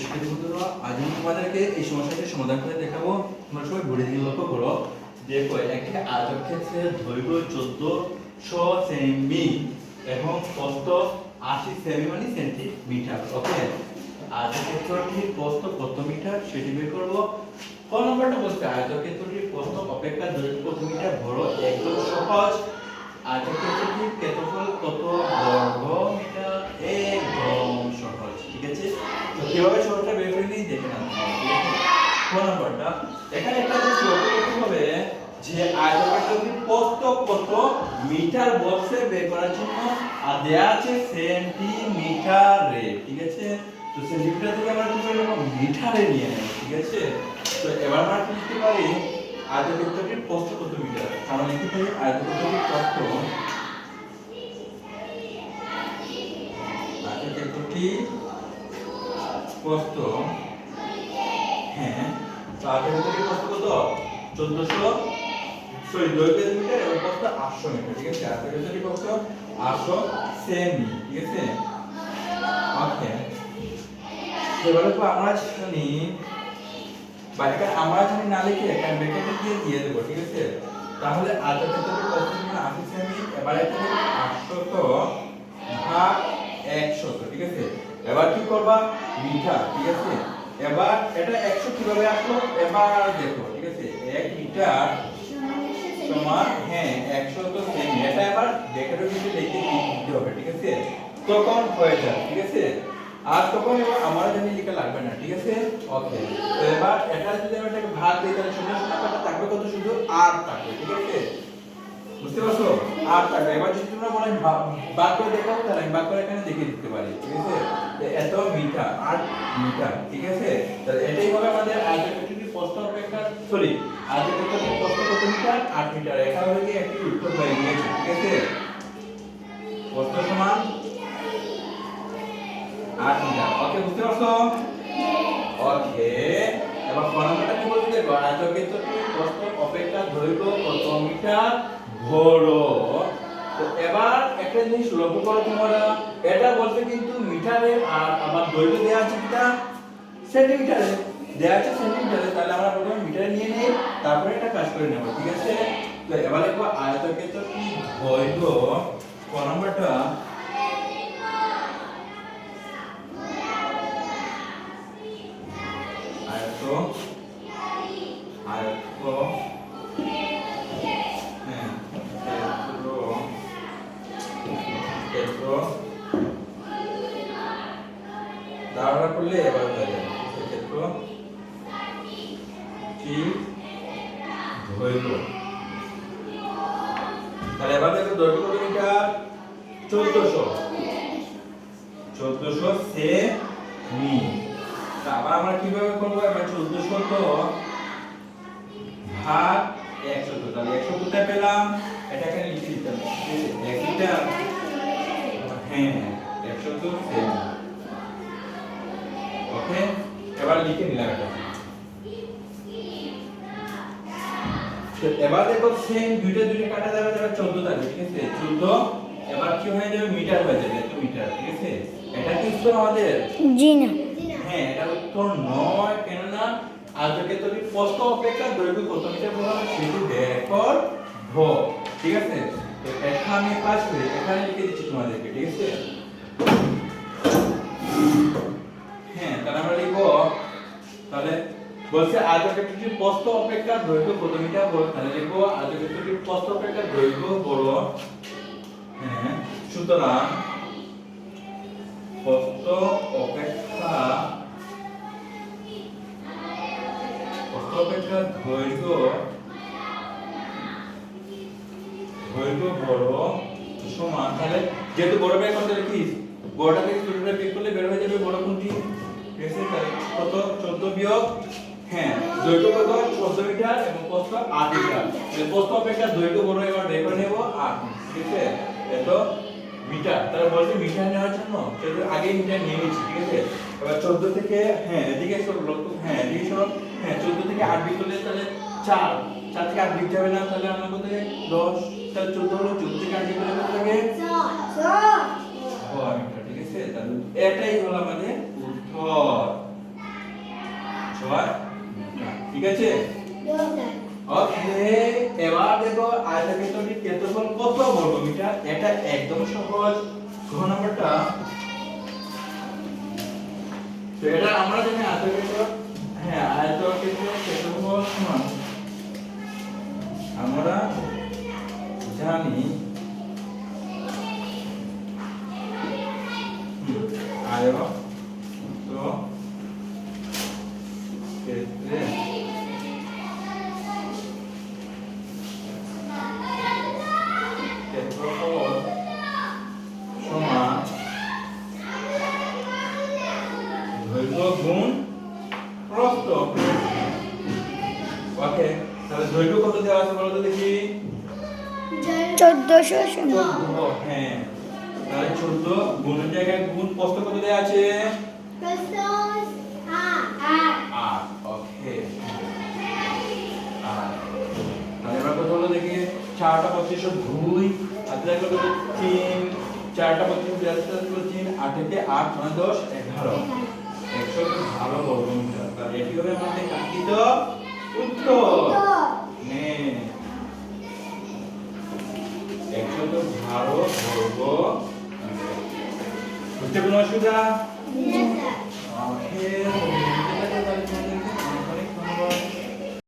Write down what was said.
শিক্ষার্থী বন্ধুরা আজ আমি তোমাদেরকে এই সমস্যাটি সমাধান করে দেখাবো, তোমরা সবাই লক্ষ্য করো। দেখো আয়তক্ষেত্রের দৈর্ঘ্য সেমি এবং আশি, সেমি মানে সেন্টিমিটার, ওকে? কত মিটার সেটি বের করব। ক নম্বরটা বলছে আয়তক্ষেত্রটির প্রস্থ অপেক্ষা দৈর্ঘ্য কত মিটার একদম সহজ। আয়তক্ষেত্রটির ক্ষেত্রফল কত? তো কীভাবে সহজটা বের করে নিই দেখে নাও ঠিক আছে ক নম্বরটা। এখানে একটা জিনিস লক্ষ্য করতে হবে যে আয়তক্ষেত্রটির প্রস্থ কত মিটার বলছে বের করার জন্য? আর দেয়া আছে সেন্টিমিটারে, ঠিক আছে? তো সেন্টিমিটার থেকে আমরা কি করে নেব মিটারে নিয়ে নেব, ঠিক আছে? তো এবার আমরা কি লিখতে পারি? আয়তক্ষেত্রটির প্রস্থ কত মিটার? আমরা লিখতে পারি আয়তক্ষেত্রটির প্রস্থ? আয়তক্ষেত্রটি হ্যাঁ। তো কত? চোদ্দশো? সরি এবং আটশো মিটার, ঠিক আছে? আটশো সেমি, ঠিক আছে? ওকে। এবারে তো আমরা এখানে আমরা জানি না লিখে ব্র্যাকেটে দিয়ে দিয়ে দেবো, ঠিক আছে? তাহলে আয়তক্ষেত্রটি কত মানে আশি সেমি, এবারে এখানে আটশো তো মিটার ঠিক আছে? এবার এটা একশো কীভাবে আসলো? এবার দেখো, ঠিক আছে? এক মিটার তোমার হ্যাঁ একশো তো সেমি এটা এবার ব্র্যাকেটে কিন্তু লিখে দিতে হবে, ঠিক আছে? তখন হয়ে যাবে, ঠিক আছে? আর তখন এবার আমার জানি লেখা লাগবে না, ঠিক আছে? ওকে তো এবার এটা যদি আমি এটাকে ভাগ দিই, তাহলে শূন্য শূন্য থাকবে? কত শুধু আর থাকবে, ঠিক আছে? বুঝতে পারছ? আর থাকবে এবার যদি তোমরা বলেন ভাগ করে দেখাও, তাহলে আমি ভাগ করে এখানে দেখিয়ে দিতে পারি, ঠিক আছে? এত মিটার, আট মিটার, ঠিক আছে? তাহলে এটাই হবে আমাদের আয়তক্ষেত্রটির প্রস্থ অপেক্ষা সরি আয়তক্ষেত্রটির প্রস্থ কত মিটার? আট মিটার। এখানে থেকে একটি উত্তর হয়ে গিয়েছে, ঠিক আছে? প্রস্থ সমান আট মিটার। ওকে, বুঝতে পারছ? ওকে, এবার ফর্মুলাটা কি বলতে দেখো আয়তক্ষেত্রটির প্রস্থ অপেক্ষা দৈর্ঘ্য কত মিটার? বড় তো এবার একটা জিনিস লক্ষ্য করো তোমরা, এটা বলতে কিন্তু মিটারে আর আমার দৈর্ঘ্য দেওয়া আছে কিটা সেন্টিমিটারে। দেওয়া আছে সেন্টিমিটারে, তাহলে আমরা প্রথমে মিটারে নিয়ে নিই তারপরে এটা কাজ করে নেব, ঠিক আছে? তো এবার দেখো আয়তক্ষেত্রটি দৈর্ঘ্য? ক নম্বরটা। দৈর্ঘ্য তাহলে এবার দেখো দৈর্ঘ্য কত চোদ্দশো। চোদ্দশো সে মি। আবার আমরা কীভাবে করব? এবার চোদ্দশো তো ভাগ একশো তো। তাহলে একশো কোথায় পেলাম? এটা এখানে লিখে দিতে হবে এক লিটার হ্যাঁ একশো তো ওকে এবার লিখে নিলাম এটা। এবার দেখো সেম দুইটা দুইটা কাটা যাবে যাবে চোদ্দ থাকবে ঠিক আছে? চোদ্দ এবার কি হয়ে যাবে? মিটার হয়ে যাবে এত মিটার ঠিক আছে? এটা কি উত্তর আমাদের? জি না। হ্যাঁ এটা উত্তর নয় কেননা আয়তক্ষেত্রটি প্রস্থ অপেক্ষা দৈর্ঘ্য কত মিটার বলা সেটি বের কর ভ ঠিক আছে? তো এটা আমি কাজ করি এখানে লিখে দিচ্ছি তোমাদেরকে ঠিক আছে? হ্যাঁ তাহলে আমরা লিখব তাহলে বলছে আয়তক্ষেত্রটির প্রস্থ অপেক্ষা দৈর্ঘ্য কত মিটার বড় তাহলে লিখব আয়তক্ষেত্রটির প্রস্থ অপেক্ষা দৈর্ঘ্য বড়। হ্যাঁ সুতরাং প্রস্থ অপেক্ষা প্রস্থ অপেক্ষা দৈর্ঘ্য দৈর্ঘ্য বড় সমান, তাহলে যেহেতু বড় বের করতে লিখিস বড়টা থেকে ছোটটা বের করলে বের হয়ে যাবে বড় কোনটি? ঠিক আছে কত? 14 বিয়োগ হ্যাঁ দৈর্ঘ্য কত? 14 মিটার এবং প্রস্থ 8 মিটার। তাহলে প্রস্থ অপেক্ষা দৈর্ঘ্য বড় এবার বের করে নেব 8 ঠিক আছে? এত মিটার। তাহলে বলছে মিটার নেওয়ার জন্য সেটা আগে মিটার নিয়ে নিচ্ছি ঠিক আছে? এবার 14 থেকে হ্যাঁ এদিকে সব লক্ষ্য হ্যাঁ এদিকে সব হ্যাঁ 14 থেকে 8 বিয়োগ করলে তাহলে 4 4 থেকে 8 বিয়োগ যাবে না তাহলে আমরা কত 10 তাহলে 14 হলো 14 থেকে 8 বিয়োগ করলে ও মিটার ঠিক আছে? তাহলে এটাই হলো আমাদের ঠিক আছে? ওকে এবার দেখো ক্ষেত্রফল কত এটা একদম সহজ। এটা আমরা জানি আয়তক্ষেত্র হ্যাঁ আয়তক্ষেত্রের ক্ষেত্রফল সমান। আমরা জানি গুণ প্রস্থ। ওকে তাহলে দৈর্ঘ্য কত দেওয়া আছে বলো তো দেখি? চোদ্দশো হ্যাঁ। তাহলে চোদ্দ গুণের জায়গায় গুণ প্রস্থ কত দেওয়া আছে? ওকে। তাহলে এবার কত হলো দেখি চারটা পঁচিশ দুই। কত তিন? চারটা পঁচিশ তিন আটেতে আট নয় দশ এগারো। ভালো বর্গমিটার তাহলে এটি হবে আমাদের কাঙ্ক্ষিত উত্তর। নে। একশো তো ভালো বর্গ বুঝতে কোনো অসুবিধা? ওকে